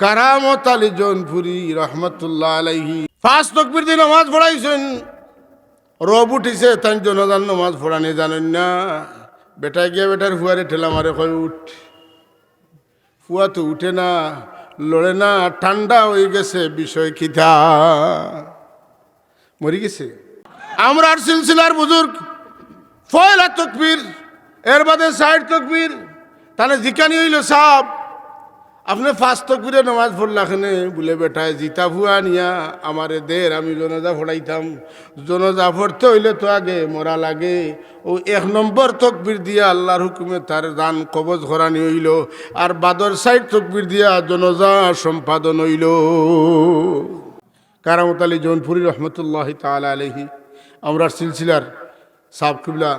কারামত আলী জৌনপুরি রহমতুল্লাহ আলাইহি। ফার্স্ট তকবির দিয়ে নামাজ পড়াইছেন। রব উঠিছে, তাই জনজান নামাজ পড়ানি জানেন না। বেটায় গিয়া বেটার ফুয়ারে ঠেলা মারে কয়, উঠ। ফুয়া তো উঠে না, লড়ে না, ঠান্ডা হয়ে গেছে, বিষয় খিথা মরি গেছে। আমরা আর সিলসিলার বুজুর্গ, ফয়লা তকবির, এর বাদে সাইড তকবির, তাহলে জিকানি হইল সাপ। আপনি ফার্স্ট তকবীরে নামাজ পড়লাখানে বলে, বেটায়, জিতা ভুয়া নিয়া আমারে দের আমি জনজা ফড়াইতাম জনজা পড়তে হইলে তো আগে মরা লাগে। ও এক নম্বর তকবীর দিয়া আল্লাহর হুকুমে তার দান কবজ করানি হইল। আর বাদর সাইড তকবীর দিয়া জনজা সম্পাদন হইল। কারামত আলী জৌনপুরি রহমতুল্লাহ তালা আলহি আমরার সিলসিলার সাব কিবলা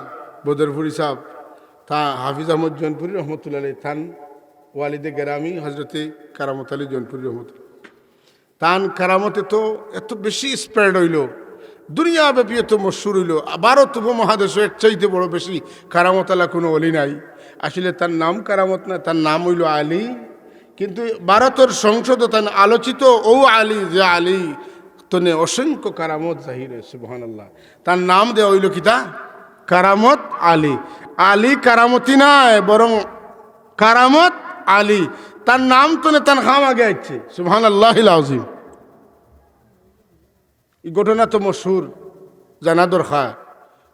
বদরপুরি সাহ তা হাফিজ আহমদ জৌনপুরি রহমতুল্লাহ আলহি থান ওয়ালিদে গেরামি হজরতে কারামত আলী জৌনপুরি রহমতুল্লাহ। তান কারামতে তো এত বেশি স্প্রেড হইল, দুনিয়াব্যাপী এত মশুর হইল ভারত উপমহাদেশও এর চাইতে বড় বেশি কারামত আলা কোনো অলি নাই। আসলে তার নাম কারামত না, তার নাম হইল আলী। কিন্তু ভারতের সংসদ তার আলোচিত, ও আলী, যে আলী, তনে অসংখ্য কারামত জাহির হয়েছে মহান আল্লাহ তার নাম দেওয়া হইল কিতা কারামত আলী। আলী কারামতি নয় বরং কারামত আলী, তার নাম তো না তার খাম আগে আসছে সুহান আল্লাহ আজিম এই ঘটনা তো মশুর জানা দরকার।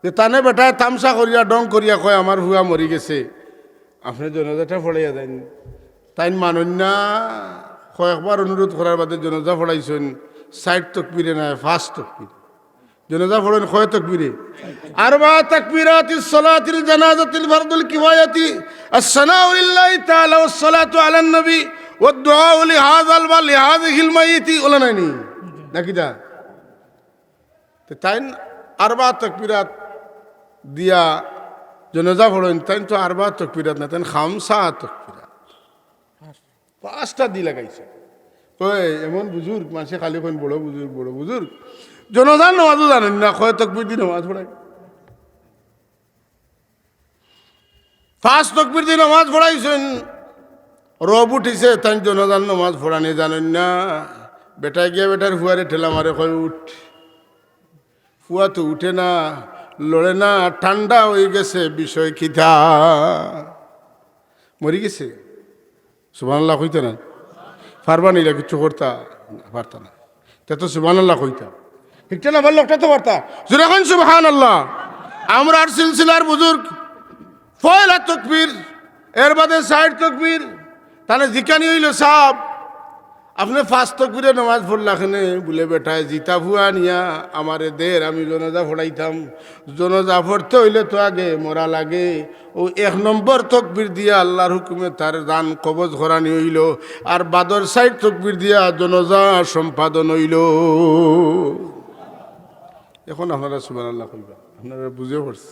যে তানে বেটায় তামসা করিয়া, ডং করিয়া কয়, আমার হুয়া মরি গেছে। আপনি জনজাটা ফড়াইয়া দেন। তাই মানুন না কয়েকবার অনুরোধ করার বাদে জনজা ফড়াইছেন। সাইড তকবিরে নাই ফার্স্ট তকবির জনজা ফড়েন কয় তকবিরে আরবা তাকবীরাতি সালাতিল জানাজাতিল ফরদুল কিফায়াতি الثناء لله تعالى والصلاة على النبي والدعاء لهذا ولهذه الميت ولا নাইনি নাকি দা তো তাই আরবা তকবিরাত দিয়া জনজা ফড়েন তাই তো আরবা তকবিরাত না তাই খামসা তকবিরাত পাঁচটা দি লাগাইছে ওই এমন বুজুর্গ মানুষে খালি কোন বড় বুজুর্গ বড় বুজুর্গ জনজান নামাজও জানেন না কয় তকবির দিয়ে নামাজ পড়ায় ফার্স্ট তকবির দিয়ে নামাজ পড়াইছেন। রব উঠিছে, তাই জনজান নামাজ পড়ানি, জানেন না? বেটায় গিয়া বেটার ফুয়ারে ঠেলা মারে কয়, উঠ। ফুয়া তো উঠে না, লড়ে না, ঠান্ডা হয়ে গেছে, বিষয় খিথা মরি গেছে? সুবানাল্লাহ কইতে না পারবা নিলা কিছু করতা? পারতা না। তে তো সুবানাল্লাহ কইতা। ঠিক না ভালো লোকটা তো পারতা। যখন সুবহান আল্লাহ আমরা আর সিলসিলার বুজুর্গ ফয়লা তকবীর, এর বাদে সাইড তকবীর। তাহলে জিকানি হইল সাপ। আপনি ফার্স্ট তকবীরে নামাজ পড়লাখানে বলে, বেটায়, জিতা ভুয়া নিয়া আমারে দের আমি জনজা ফড়াইতাম। জনজা পড়তে হইলে তো আগে মরা লাগে। ও এক নম্বর তকবীর দিয়া আল্লাহর হুকুমে তার দান কবজ করানি হইল। আর বাদর সাইড তকবীর দিয়া জনজা সম্পাদন হইল। এখন আপনারা সুবান আল্লাহ আপনারা বুঝে পড়ছে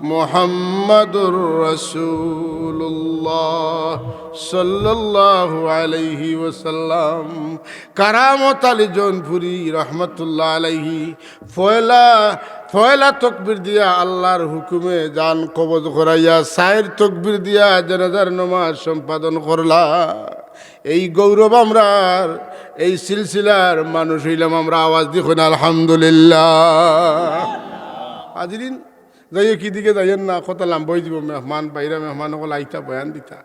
মুহাম্মাদুর রাসূলুল্লাহ সাল্লাল্লাহু আলাইহি ওয়াসাল্লাম। কারামত আলী জৌনপুরি রহমতুল্লাহ আলাইহি ফয়লা ফয়লা তকবির দিয়া আল্লাহর হুকুমে জান কবজ করাইয়া সায়ের তকবির দিয়া জানাজার নমাজ সম্পাদন করলা। এই গৌরব আমরা এই সিলসিলার মানুষ হইলাম আমরা, আওয়াজ দেখুন আলহামদুলিল্লাহ। আজিদিন যাইয়ে কি দিকে যাইয়েন না কত লাম্বই দিব মেহমান, বাইরা মেহমান সকল আইতা বয়ান দিতা।